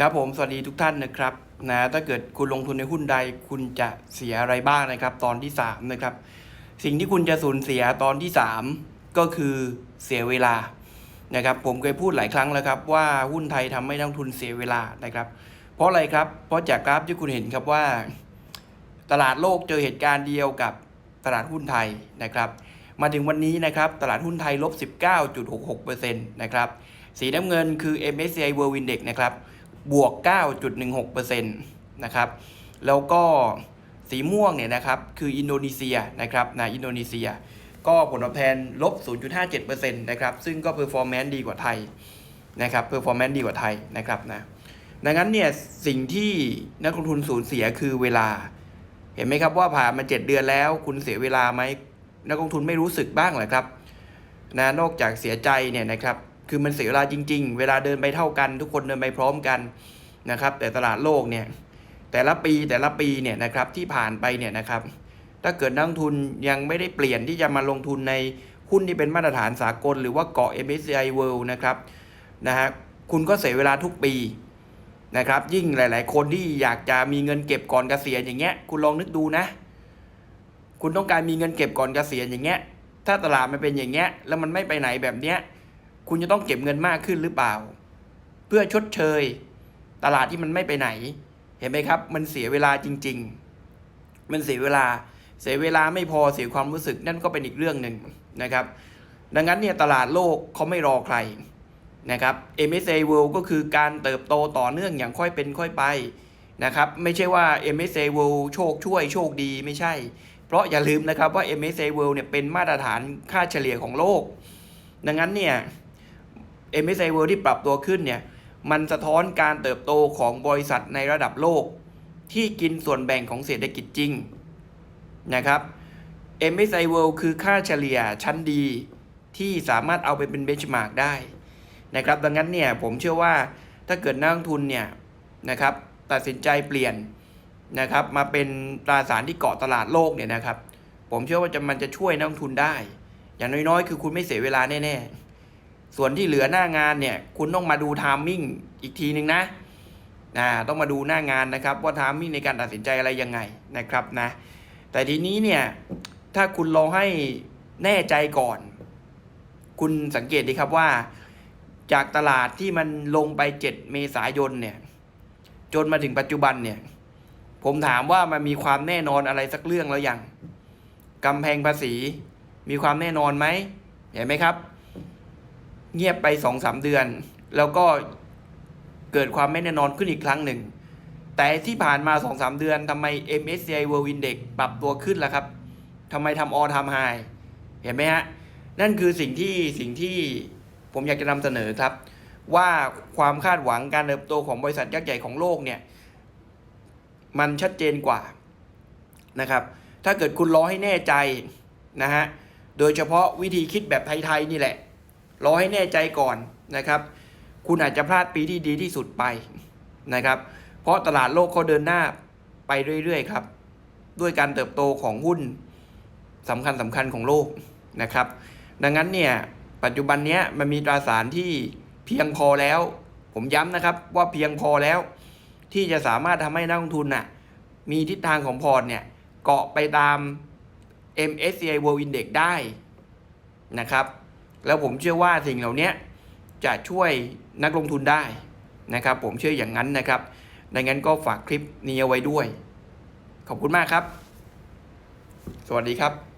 ครับผมสวัสดีทุกท่านนะครับนะถ้าเกิดคุณลงทุนในหุ้นใด คุณจะเสียอะไรบ้างนะครับ ตอนที่3นะครับสิ่งที่คุณจะสูญเสียตอนที่ 3 ก็คือเสียเวลานะครับผมเคยพูดหลายครั้งแล้วครับว่าหุ้นไทยทำให้นักลงทุนเสียเวลานะครับ เพราะอะไรครับเพราะจากกราฟที่คุณเห็นครับว่า ตลาดโลกเจอเหตุการณ์เดียวกับตลาดหุ้นไทยนะครับ มาถึงวันนี้นะครับตลาดหุ้นไทยลบ 19.66%นะครับสีน้ำเงินคือ MSCI World Index นะครับ บวก 9.16%นะครับแล้วก็สีม่วงเนี่ยนะครับคืออินโดนีเซียนะครับนะอินโดนีเซีย ก็ผลตอบแทนลบ 0.57%นะครับซึ่งก็เพอร์ฟอร์แมนซ์ดีกว่าไทยนะครับเพอร์ฟอร์แมนซ์ดีกว่าไทยนะครับนะดังนั้นเนี่ยสิ่งที่นักลงทุนสูญเสียคือเวลา เห็นไหมครับว่าผ่านมา 7 เดือนแล้ว คุณเสียเวลาไหมนักลงทุนไม่รู้สึกบ้างเหรอครับนะนอกจากเสียใจเนี่ยนะครับ คือมันเสียเวลาจริง ๆ เวลาเดินไปเท่ากัน ทุกคนเดินไปพร้อมกันนะครับ แต่ตลาดโลกเนี่ยแต่ละปีแต่ละปีเนี่ยนะครับที่ผ่านไปเนี่ยนะครับ ถ้าเกิดนักลงทุนยังไม่ได้เปลี่ยนที่จะมาลงทุนในหุ้นที่เป็นมาตรฐานสากล หรือว่าเกาะ MSCI World นะครับนะฮะคุณก็เสียเวลาทุกปีนะครับ ยิ่งหลาย ๆ คนที่อยากจะมีเงินเก็บก่อนเกษียณอย่างเงี้ย คุณลองนึกดูนะ คุณต้องการมีเงินเก็บก่อนเกษียณอย่างเงี้ย ถ้าตลาดมันเป็นอย่างเงี้ย แล้วมันไม่ไปไหนแบบเนี้ย คุณจะต้องเก็บเงินมากขึ้นหรือเปล่า เพื่อชดเชย ตลาดที่มันไม่ไปไหน เห็นไหมครับ มันเสียเวลาจริง ๆ มันเสียเวลา เสียเวลาไม่พอเสียความรู้สึกนั่นก็เป็นอีกเรื่องหนึ่งนะครับ ดังนั้นเนี่ยตลาดโลกเขาไม่รอใครนะครับ MSCI World ก็คือการเติบโตต่อเนื่องอย่างค่อยเป็นค่อยไปนะครับไม่ใช่ว่า MSCI World โชคช่วยโชคดีไม่ใช่ เพราะอย่าลืมนะครับว่า MSCI World เนี่ยเป็นมาตรฐานค่าเฉลี่ยของโลก ดังนั้นเนี่ย MSCI World ที่ปรับตัวขึ้นเนี่ยมันสะท้อนการเติบโตของบริษัทในระดับโลก ที่กินส่วนแบ่งของเศรษฐกิจจริงนะครับ MSCI World คือค่าเฉลี่ยชั้นดีที่สามารถเอาไปเป็นเบนช์มาร์กได้นะครับดังนั้นเนี่ยผมเชื่อว่าถ้าเกิดนักลงทุนเนี่ยนะครับตัดสินใจเปลี่ยนนะครับมาเป็นตราสารที่เกาะตลาดโลกเนี่ยนะครับ ผมเชื่อว่าจะมันจะช่วยนักลงทุนได้ อย่างน้อยๆ คือคุณไม่เสียเวลาแน่ๆ ส่วนที่เหลือหน้างานเนี่ยคุณต้องมาดูไทามมิ่งอีกทีหนึ่งนะนะต้องมาดูหน้างานนะครับว่าไทามมิ่งในการตัดสินใจอะไรยังไงนะครับนะแต่ทีนี้เนี่ยถ้าคุณรองให้แน่ใจก่อน คุณสังเกตดีครับว่า จากตลาดที่มันลงไป 7 เมษายนเนี่ยจนมาถึงปัจจุบันเนี่ยผมถามว่ามันมีความแน่นอนอะไรสักเรื่องแล้วยังกำแพงภาษีมีความแน่นอนไหมเห็นไหมครับ เงียบไปสองสามเดือน แล้วก็เกิดความไม่แน่นอนขึ้นอีกครั้งหนึ่ง แต่ที่ผ่านมาสองสามเดือนทำไม MSCI World Index ปรับตัวขึ้นล่ะครับทำไมทำออทำไฮเห็นไหมฮะ นั่นคือสิ่งที่สิ่งที่ผมอยากจะนำเสนอครับ ว่าความคาดหวังการเติบโตของบริษัทยักษ์ใหญ่ของโลกเนี่ย มันชัดเจนกว่านะครับ ถ้าเกิดคุณรอให้แน่ใจนะฮะ โดยเฉพาะวิธีคิดแบบไทย ๆ นี่แหละ รอให้แน่ใจก่อนนะครับ คุณอาจจะพลาดปีที่ดีที่สุดไปนะครับ เพราะตลาดโลกเขาเดินหน้าไปเรื่อยๆครับ ด้วยการเติบโตของหุ้นสำคัญสำคัญของโลกนะครับ ดังนั้นเนี่ยปัจจุบันนี้มันมีตราสารที่เพียงพอแล้ว ผมย้ำนะครับว่าเพียงพอแล้ว ที่จะสามารถทำให้นักลงทุนน่ะมีทิศทางของพอร์ตเนี่ยเกาะไปตาม MSCI World Index ได้นะครับ แล้วผมเชื่อว่าสิ่งเหล่านี้จะช่วยนักลงทุนได้นะครับ ผมเชื่ออย่างนั้นนะครับดังนั้นก็ฝากคลิปนี้เอาไว้ด้วย ขอบคุณมากครับ สวัสดีครับ